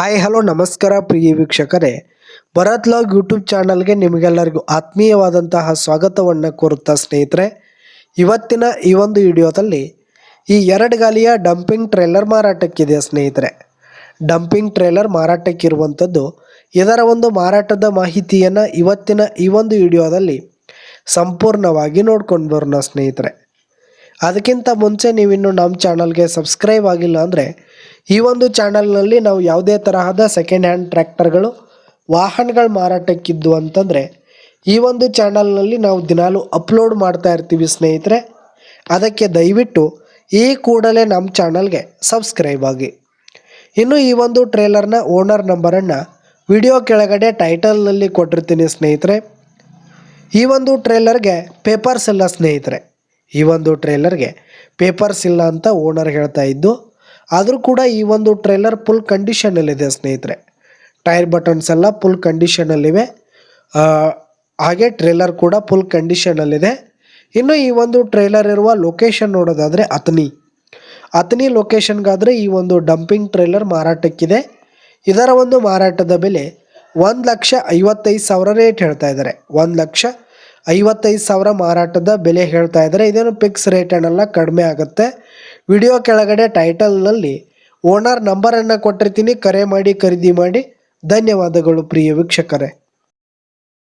Hi, hello, ನಮಸ್ಕಾರ ಪ್ರಿಯ ವೀಕ್ಷಕರೇ. Bharat log YouTube ಚಾನಲ್ಗೆ ನಿಮಗೆಲ್ಲರಿಗೂ ಆತ್ಮೀಯವಾದಂತಹ ಸ್ವಾಗತವನ್ನು ಕೋರುತ್ತಾ ಸ್ನೇಹಿತರೆ. ಇವತ್ತಿನ ಈ ಒಂದು ವಿಡಿಯೋದಲ್ಲಿ ಈ ಎರಡು ಗಾಲಿಯ ಡಂಪಿಂಗ್ ಟ್ರೇಲರ್ ಮಾರಾಟಕ್ಕಿದೆ ಸ್ನೇಹಿತರೆ. ಡಂಪಿಂಗ್ ಟ್ರೇಲರ್ ಮಾರಾಟಕ್ಕಿರುವಂಥದ್ದು ಇದರ ಒಂದು ಮಾರಾಟದ ಮಾಹಿತಿಯನ್ನು ಇವತ್ತಿನ ಈ ಒಂದು ವಿಡಿಯೋದಲ್ಲಿ ಸಂಪೂರ್ಣವಾಗಿ ನೋಡ್ಕೊಂಡು ಬರೋಣ ಸ್ನೇಹಿತರೆ. ಅದಕ್ಕಿಂತ ಮುಂಚೆ ನೀವಿನ್ನು ನಮ್ಮ ಚಾನಲ್ಗೆ ಸಬ್ಸ್ಕ್ರೈಬ್ ಆಗಿಲ್ಲ ಅಂದರೆ ಈ ಒಂದು ಚಾನಲ್ನಲ್ಲಿ ನಾವು ಯಾವುದೇ ತರಹದ ಸೆಕೆಂಡ್ ಹ್ಯಾಂಡ್ ಟ್ರ್ಯಾಕ್ಟರ್ಗಳು ವಾಹನಗಳು ಮಾರಾಟಕ್ಕಿದ್ದು ಅಂತಂದರೆ, ಈ ಒಂದು ಚಾನಲ್ನಲ್ಲಿ ನಾವು ದಿನಾಲೂ ಅಪ್ಲೋಡ್ ಮಾಡ್ತಾ ಇರ್ತೀವಿ ಸ್ನೇಹಿತರೆ. ಅದಕ್ಕೆ ದಯವಿಟ್ಟು ಈ ಕೂಡಲೇ ನಮ್ಮ ಚಾನಲ್ಗೆ ಸಬ್ಸ್ಕ್ರೈಬ್ ಆಗಿ. ಇನ್ನು ಈ ಒಂದು ಟ್ರೇಲರ್ನ ಓನರ್ ನಂಬರನ್ನು ವಿಡಿಯೋ ಕೆಳಗಡೆ ಟೈಟಲ್ನಲ್ಲಿ ಕೊಟ್ಟಿರ್ತೀನಿ ಸ್ನೇಹಿತರೆ. ಈ ಒಂದು ಟ್ರೇಲರ್ಗೆ ಪೇಪರ್ಸ್ ಇಲ್ಲ ಸ್ನೇಹಿತರೆ. ಈ ಒಂದು ಟ್ರೇಲರ್ಗೆ ಪೇಪರ್ಸ್ ಇಲ್ಲ ಅಂತ ಓನರ್ ಹೇಳ್ತಾ ಇದ್ದು ಆದರೂ ಕೂಡ ಈ ಒಂದು ಟ್ರೈಲರ್ ಫುಲ್ ಕಂಡೀಷನಲ್ಲಿದೆ ಸ್ನೇಹಿತರೆ. ಟೈರ್ ಬಟನ್ಸ್ ಎಲ್ಲ ಫುಲ್ ಕಂಡೀಷನಲ್ಲಿವೆ ಹಾಗೆ ಟ್ರೇಲರ್ ಕೂಡ ಫುಲ್ ಕಂಡೀಷನಲ್ಲಿದೆ ಇನ್ನು ಈ ಒಂದು ಟ್ರೈಲರ್ ಇರುವ ಲೊಕೇಶನ್ ನೋಡೋದಾದರೆ ಅಥನಿ ಅಥನಿ ಲೊಕೇಶನ್ಗಾದರೆ ಈ ಒಂದು ಡಂಪಿಂಗ್ ಟ್ರೈಲರ್ ಮಾರಾಟಕ್ಕಿದೆ. ಇದರ ಒಂದು ಮಾರಾಟದ ಬೆಲೆ ಒಂದು ಲಕ್ಷ ಐವತ್ತೈದು ಸಾವಿರ ರೇಟ್ ಹೇಳ್ತಾ ಇದ್ದಾರೆ. ಒಂದು ಲಕ್ಷ ಐವತ್ತೈದು ಸಾವಿರ ಮಾರಾಟದ ಬೆಲೆ ಹೇಳ್ತಾ ಇದ್ದಾರೆ. ಇದೇನು ಫಿಕ್ಸ್ ರೇಟ್ ಏನಲ್ಲ ಕಡಿಮೆ ಆಗುತ್ತೆ. ವಿಡಿಯೋ ಕೆಳಗಡೆ ಟೈಟಲ್ನಲ್ಲಿ ಓನರ್ ನಂಬರನ್ನು ಕೊಟ್ಟಿರ್ತೀನಿ. ಕರೆ ಮಾಡಿ, ಖರೀದಿ ಮಾಡಿ. ಧನ್ಯವಾದಗಳು ಪ್ರಿಯ ವೀಕ್ಷಕರೇ.